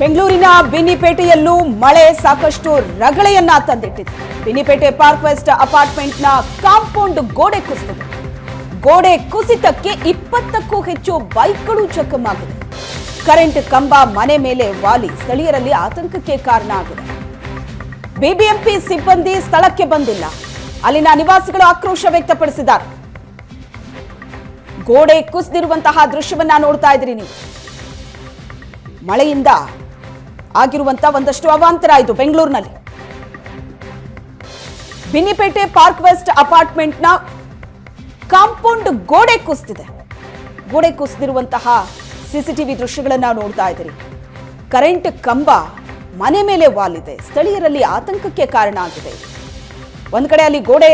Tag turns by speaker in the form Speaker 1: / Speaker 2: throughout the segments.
Speaker 1: ಬೆಂಗಳೂರಿನ ಬಿನ್ನಿಪೇಟೆಯಲ್ಲೂ ಮಳೆ ಸಾಕಷ್ಟು ರಗಳೆಯನ್ನ ತಂದಿಟ್ಟಿದೆ. ಬಿನ್ನಿಪೇಟೆ ಪಾರ್ಕ್ ವೆಸ್ಟ್ ಅಪಾರ್ಟ್ಮೆಂಟ್ನ ಕಾಂಪೌಂಡ್ ಗೋಡೆ ಕುಸಿದಿದೆ. ಗೋಡೆ ಕುಸಿತಕ್ಕೆ ಇಪ್ಪತ್ತಕ್ಕೂ ಹೆಚ್ಚು ಬೈಕ್ಗಳು ಚಕಮಾಗಿದೆ ಕರೆಂಟ್ ಕಂಬ ಮನೆ ಮೇಲೆ ವಾಲಿ, ಸ್ಥಳೀಯರಲ್ಲಿ ಆತಂಕಕ್ಕೆ ಕಾರಣ ಆಗಿದೆ. ಬಿಬಿಎಂಪಿ ಸಿಬ್ಬಂದಿ ಸ್ಥಳಕ್ಕೆ ಬಂದಿಲ್ಲ. ಅಲ್ಲಿನ ನಿವಾಸಿಗಳು ಆಕ್ರೋಶ ವ್ಯಕ್ತಪಡಿಸಿದ್ದಾರೆ. ಗೋಡೆ ಕುಸಿದಿರುವಂತಹ ದೃಶ್ಯವನ್ನ ನೋಡ್ತಾ ಇದ್ರಿ ನೀವು. ಮಳೆಯಿಂದ ಆಗಿರುವಂತ ಒಂದಷ್ಟು ಅವಾಂತರ ಆಯಿತು ಬೆಂಗಳೂರಿನಲ್ಲಿ. ಬಿನಿಪೇಟೆ ಪಾರ್ಕ್ ವೆಸ್ಟ್ ಅಪಾರ್ಟ್ಮೆಂಟ್ನ ಕಾಂಪೌಂಡ್ ಗೋಡೆ ಕುಸಿದಿದೆ. ಗೋಡೆ ಕುಸಿದಿರುವಂತಹ ಸಿಸಿಟಿವಿ ದೃಶ್ಯಗಳನ್ನು ನೋಡ್ತಾ ಇದ್ದೀರಿ. ಕರೆಂಟ್ ಕಂಬ ಮನೆ ಮೇಲೆ ವಾಲಿದೆ. ಸ್ಥಳೀಯರಲ್ಲಿ ಆತಂಕಕ್ಕೆ ಕಾರಣ ಆಗಿದೆ. ಒಂದು ಕಡೆ ಅಲ್ಲಿ ಗೋಡೆ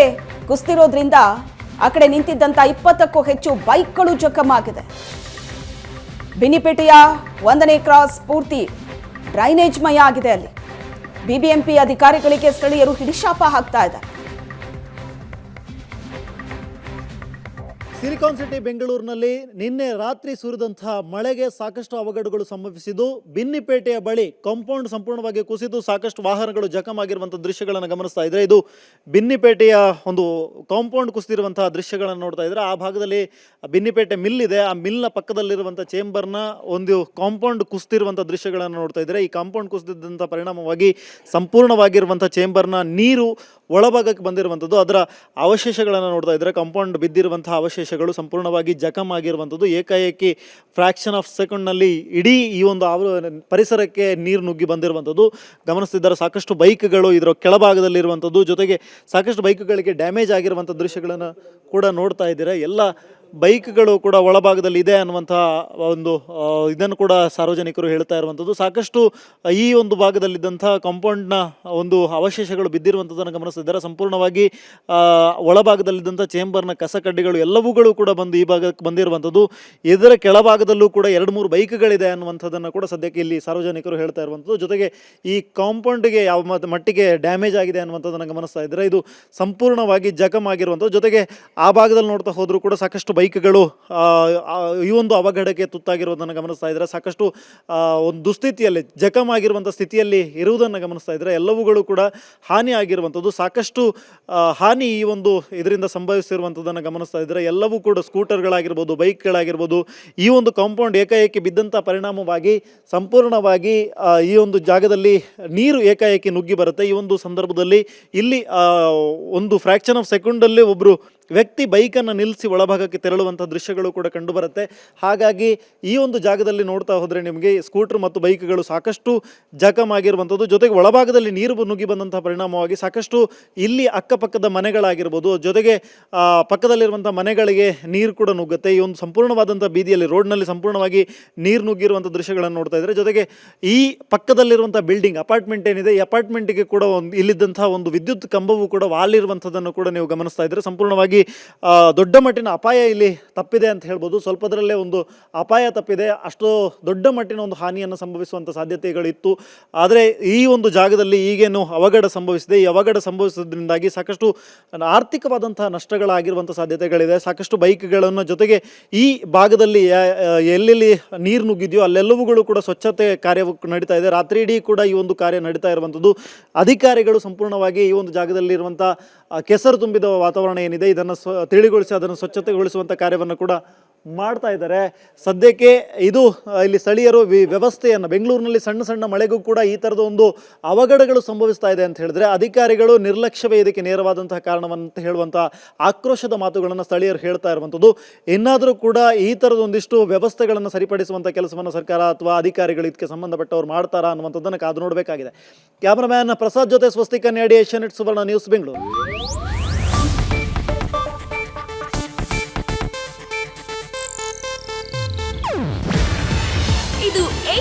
Speaker 1: ಕುಸ್ತಿರೋದ್ರಿಂದ ಆ ಕಡೆ ನಿಂತಿದ್ದಂತ ಇಪ್ಪತ್ತಕ್ಕೂ ಹೆಚ್ಚು ಬೈಕ್ಗಳು ಜಖಮಾಗಿದೆ ಬಿನಿಪೇಟೆಯ ಒಂದನೇ ಕ್ರಾಸ್ ಪೂರ್ತಿ ಡ್ರೈನೇಜ್ ಮಯ ಆಗಿದೆ ಅಲ್ಲಿ. ಬಿಬಿಎಂಪಿ ಅಧಿಕಾರಿಗಳಿಗೆ ಸ್ಥಳೀಯರು ಹಿಡಿಶಾಪ ಹಾಕ್ತಾ ಇದ್ದಾರೆ.
Speaker 2: ಸಿಲಿಕಾನ್ ಸಿಟಿ ಬೆಂಗಳೂರಿನಲ್ಲಿ ನಿನ್ನೆ ರಾತ್ರಿ ಸುರಿದಂತಹ ಮಳೆಗೆ ಸಾಕಷ್ಟು ಅವಘಡಗಳು ಸಂಭವಿಸಿದ್ದು, ಬಿನ್ನಿಪೇಟೆಯ ಬಳಿ ಕಾಂಪೌಂಡ್ ಸಂಪೂರ್ಣವಾಗಿ ಕುಸಿದು ಸಾಕಷ್ಟು ವಾಹನಗಳು ಜಖಮಾಗಿರುವಂತಹ ದೃಶ್ಯಗಳನ್ನು ಗಮನಿಸ್ತಾ ಇದ್ರೆ, ಇದು ಬಿನ್ನಿಪೇಟೆಯ ಒಂದು ಕಾಂಪೌಂಡ್ ಕುಸಿದಿರುವಂತಹ ದೃಶ್ಯಗಳನ್ನು ನೋಡ್ತಾ ಇದ್ರೆ, ಆ ಭಾಗದಲ್ಲಿ ಬಿನ್ನಿಪೇಟೆ ಮಿಲ್ ಇದೆ. ಆ ಮಿಲ್ನ ಪಕ್ಕದಲ್ಲಿರುವಂಥ ಚೇಂಬರ್ನ ಒಂದು ಕಾಂಪೌಂಡ್ ಕುಸಿದಿರುವಂಥ ದೃಶ್ಯಗಳನ್ನು ನೋಡ್ತಾ ಇದ್ರೆ, ಈ ಕಾಂಪೌಂಡ್ ಕುಸಿದಂತಹ ಪರಿಣಾಮವಾಗಿ ಸಂಪೂರ್ಣವಾಗಿರುವಂಥ ಚೇಂಬರ್ನ ನೀರು ಒಳಭಾಗಕ್ಕೆ ಬಂದಿರುವಂಥದ್ದು. ಅದರ ಅವಶೇಷಗಳನ್ನು ನೋಡ್ತಾ ಇದ್ರೆ, ಕಾಂಪೌಂಡ್ ಬಿದ್ದಿರುವಂತಹ ಅವಶೇಷಗಳು ಸಂಪೂರ್ಣವಾಗಿ ಜಖಮ್ ಆಗಿರುವಂಥದ್ದು. ಏಕಾಏಕಿ ಫ್ರಾಕ್ಷನ್ ಆಫ್ ಸೆಕೆಂಡ್ನಲ್ಲಿ ಇಡೀ ಈ ಒಂದು ಆವ ಪರಿಸರಕ್ಕೆ ನೀರು ನುಗ್ಗಿ ಬಂದಿರುವಂಥದ್ದು. ಗಮನಿಸ್ತಿದ್ದಾರೆ, ಸಾಕಷ್ಟು ಬೈಕ್ಗಳು ಇದರ ಕೆಳಭಾಗದಲ್ಲಿರುವಂಥದ್ದು. ಜೊತೆಗೆ ಸಾಕಷ್ಟು ಬೈಕ್ಗಳಿಗೆ ಡ್ಯಾಮೇಜ್ ಆಗಿರುವಂಥ ದೃಶ್ಯಗಳನ್ನು ಕೂಡ ನೋಡ್ತಾ ಇದ್ದೀರಾ. ಎಲ್ಲ ಬೈಕ್ಗಳು ಕೂಡ ಒಳಭಾಗದಲ್ಲಿ ಇದೆ ಅನ್ನುವಂಥ ಒಂದು ಇದನ್ನು ಕೂಡ ಸಾರ್ವಜನಿಕರು ಹೇಳ್ತಾ ಇರುವಂಥದ್ದು. ಸಾಕಷ್ಟು ಈ ಒಂದು ಭಾಗದಲ್ಲಿದ್ದಂಥ ಕಾಂಪೌಂಡ್ನ ಒಂದು ಅವಶೇಷಗಳು ಬಿದ್ದಿರುವಂಥದ್ದನ್ನು ಗಮನಿಸ್ತಿದ್ದಾರೆ ಸಂಪೂರ್ಣವಾಗಿ ಒಳಭಾಗದಲ್ಲಿದ್ದಂಥ ಚೇಂಬರ್ನ ಕಸಕಡ್ಡಿಗಳು ಎಲ್ಲವುಗಳು ಕೂಡ ಬಂದು ಈ ಭಾಗಕ್ಕೆ ಬಂದಿರುವಂಥದ್ದು. ಇದರ ಕೆಳಭಾಗದಲ್ಲೂ ಕೂಡ ಎರಡು ಮೂರು ಬೈಕ್ಗಳಿದೆ ಅನ್ನುವಂಥದ್ದನ್ನು ಕೂಡ ಸದ್ಯಕ್ಕೆ ಇಲ್ಲಿ ಸಾರ್ವಜನಿಕರು ಹೇಳ್ತಾ ಇರುವಂಥದ್ದು. ಜೊತೆಗೆ ಈ ಕಾಂಪೌಂಡ್ಗೆ ಯಾವ ಮಟ್ಟಿಗೆ ಡ್ಯಾಮೇಜ್ ಆಗಿದೆ ಅನ್ನುವಂಥದ್ದನ್ನು ಗಮನಿಸ್ತಾ ಇದ್ದಾರೆ ಇದು ಸಂಪೂರ್ಣವಾಗಿ ಜಖಮ್ ಆಗಿರುವಂಥದ್ದು. ಜೊತೆಗೆ ಆ ಭಾಗದಲ್ಲಿ ನೋಡ್ತಾ ಹೋದರೂ ಕೂಡ ಸಾಕಷ್ಟು ಬೈಕ್ಗಳು ಈ ಒಂದು ಅವಘಡಕ್ಕೆ ತುತ್ತಾಗಿರುವುದನ್ನು ಗಮನಿಸ್ತಾ ಇದ್ದಾರೆ ಸಾಕಷ್ಟು ಒಂದು ದುಸ್ಥಿತಿಯಲ್ಲಿ ಜಖಮ್ ಆಗಿರುವಂಥ ಸ್ಥಿತಿಯಲ್ಲಿ ಇರುವುದನ್ನು ಗಮನಿಸ್ತಾ ಇದ್ದಾರೆ ಎಲ್ಲವುಗಳು ಕೂಡ ಹಾನಿ ಆಗಿರುವಂಥದ್ದು. ಸಾಕಷ್ಟು ಹಾನಿ ಈ ಒಂದು ಇದರಿಂದ ಸಂಭವಿಸಿರುವಂಥದ್ದನ್ನು ಗಮನಿಸ್ತಾ ಇದ್ದಾರೆ ಎಲ್ಲವೂ ಕೂಡ ಸ್ಕೂಟರ್ಗಳಾಗಿರ್ಬೋದು, ಬೈಕ್ಗಳಾಗಿರ್ಬೋದು, ಈ ಒಂದು ಕಾಂಪೌಂಡ್ ಏಕಾಏಕಿ ಬಿದ್ದಂಥ ಪರಿಣಾಮವಾಗಿ ಸಂಪೂರ್ಣವಾಗಿ ಈ ಒಂದು ಜಾಗದಲ್ಲಿ ನೀರು ಏಕಾಏಕಿ ನುಗ್ಗಿ ಬರುತ್ತೆ. ಈ ಒಂದು ಸಂದರ್ಭದಲ್ಲಿ ಇಲ್ಲಿ ಒಂದು ಫ್ರ್ಯಾಕ್ಷನ್ ಆಫ್ ಸೆಕೆಂಡಲ್ಲೇ ಒಬ್ಬರು ವ್ಯಕ್ತಿ ಬೈಕನ್ನು ನಿಲ್ಲಿಸಿ ಒಳಭಾಗಕ್ಕೆ ತೆರಳುವಂಥ ದೃಶ್ಯಗಳು ಕೂಡ ಕಂಡುಬರುತ್ತೆ. ಹಾಗಾಗಿ ಈ ಒಂದು ಜಾಗದಲ್ಲಿ ನೋಡ್ತಾ ಹೋದರೆ ನಿಮಗೆ ಸ್ಕೂಟರ್ ಮತ್ತು ಬೈಕ್ಗಳು ಸಾಕಷ್ಟು ಜಖಮ್ ಆಗಿರುವಂಥದ್ದು ಜೊತೆಗೆ ಒಳಭಾಗದಲ್ಲಿ ನೀರು ನುಗ್ಗಿ ಬಂದಂಥ ಪರಿಣಾಮವಾಗಿ ಸಾಕಷ್ಟು ಇಲ್ಲಿ ಅಕ್ಕಪಕ್ಕದ ಮನೆಗಳಾಗಿರ್ಬೋದು, ಜೊತೆಗೆ ಪಕ್ಕದಲ್ಲಿರುವಂಥ ಮನೆಗಳಿಗೆ ನೀರು ಕೂಡ ನುಗ್ಗುತ್ತೆ. ಈ ಒಂದು ಸಂಪೂರ್ಣವಾದಂಥ ಬೀದಿಯಲ್ಲಿ, ರೋಡ್ನಲ್ಲಿ ಸಂಪೂರ್ಣವಾಗಿ ನೀರು ನುಗ್ಗಿರುವಂಥ ದೃಶ್ಯಗಳನ್ನು ನೋಡ್ತಾ ಇದ್ದಾರೆ ಜೊತೆಗೆ ಈ ಪಕ್ಕದಲ್ಲಿರುವಂಥ ಬಿಲ್ಡಿಂಗ್, ಅಪಾರ್ಟ್ಮೆಂಟ್ ಏನಿದೆ, ಈ ಅಪಾರ್ಟ್ಮೆಂಟಿಗೆ ಕೂಡ ಒಂದು ಇಲ್ಲಿದ್ದಂಥ ಒಂದು ವಿದ್ಯುತ್ ಕಂಬವು ಕೂಡ ವಾಲಿರುವಂಥದ್ದನ್ನು ಕೂಡ ನೀವು ಗಮನಿಸ್ತಾ ಇದ್ದರೆ ಸಂಪೂರ್ಣವಾಗಿ ಆ, ದೊಡ್ಡ ಮಟ್ಟಿನ ಅಪಾಯ ಇಲ್ಲಿ ತಪ್ಪಿದೆ ಅಂತ ಹೇಳ್ಬೋದು. ಸ್ವಲ್ಪದರಲ್ಲೇ ಒಂದು ಅಪಾಯ ತಪ್ಪಿದೆ. ಅಷ್ಟು ದೊಡ್ಡ ಮಟ್ಟಿನ ಒಂದು ಹಾನಿಯನ್ನು ಸಂಭವಿಸುವಂಥ ಸಾಧ್ಯತೆಗಳಿತ್ತು. ಆದರೆ ಈ ಒಂದು ಜಾಗದಲ್ಲಿ ಈಗೇನು ಅವಘಡ ಸಂಭವಿಸಿದೆ. ಈ ಅವಘಡ ಸಂಭವಿಸೋದ್ರಿಂದಾಗಿ ಸಾಕಷ್ಟು ಆರ್ಥಿಕವಾದಂಥ ನಷ್ಟಗಳಾಗಿರುವಂಥ ಸಾಧ್ಯತೆಗಳಿದೆ. ಸಾಕಷ್ಟು ಬೈಕ್ಗಳನ್ನು ಜೊತೆಗೆ ಈ ಭಾಗದಲ್ಲಿ ಎಲ್ಲೆಲ್ಲಿ ನೀರು ನುಗ್ಗಿದೆಯೋ ಅಲ್ಲೆಲ್ಲವುಗಳು ಕೂಡ ಸ್ವಚ್ಛತೆ ಕಾರ್ಯ ನಡೀತಾ ಇದೆ. ರಾತ್ರಿ ಇಡೀ ಕೂಡ ಈ ಒಂದು ಕಾರ್ಯ ನಡೀತಾ ಇರುವಂಥದ್ದು. ಅಧಿಕಾರಿಗಳು ಸಂಪೂರ್ಣವಾಗಿ ಈ ಒಂದು ಜಾಗದಲ್ಲಿರುವಂಥ ಕೆಸರು ತುಂಬಿದ ವಾತಾವರಣ ಏನಿದೆ ಇದನ್ನು ಸ್ವ, ತಿಳಿಗೊಳಿಸಿ, ಅದನ್ನು ಸ್ವಚ್ಛತೆಗೊಳಿಸುವಂಥ ಕಾರ್ಯವನ್ನು ಕೂಡ ಮಾಡ್ತಾ ಇದ್ದಾರೆ. ಸದ್ಯಕ್ಕೆ ಇದು ಇಲ್ಲಿ ಸ್ಥಳೀಯರು ವಿ- ವ್ಯವಸ್ಥೆಯನ್ನು, ಬೆಂಗಳೂರಿನಲ್ಲಿ ಸಣ್ಣ ಸಣ್ಣ ಮಳೆಗೂ ಕೂಡ ಈ ಥರದ ಒಂದು ಅವಘಡಗಳು ಸಂಭವಿಸ್ತಾ ಇದೆ ಅಂತ ಹೇಳಿದ್ರೆ, ಅಧಿಕಾರಿಗಳು ನಿರ್ಲಕ್ಷ್ಯವೇ ಇದಕ್ಕೆ ನೇರವಾದಂತಹ ಕಾರಣವಂತ ಹೇಳುವಂಥ ಆಕ್ರೋಶದ ಮಾತುಗಳನ್ನು ಸ್ಥಳೀಯರು ಹೇಳ್ತಾ ಇರುವಂಥದ್ದು. ಇನ್ನಾದರೂ ಕೂಡ ಈ ಥರದ ಒಂದಿಷ್ಟು ವ್ಯವಸ್ಥೆಗಳನ್ನು ಸರಿಪಡಿಸುವಂಥ ಕೆಲಸವನ್ನು ಸರ್ಕಾರ ಅಥವಾ ಅಧಿಕಾರಿಗಳು ಇದಕ್ಕೆ ಸಂಬಂಧಪಟ್ಟವರು ಮಾಡ್ತಾರಾ ಅನ್ನುವಂಥದ್ದನ್ನು ಕಾದು ನೋಡಬೇಕಾಗಿದೆ. ಕ್ಯಾಮರಾಮ್ಯಾನ್ ಪ್ರಸಾದ್ ಜೊತೆ ಸ್ವಸ್ತಿಕ ನೇಡಿ Asianet Suvarna news, Bengaluru.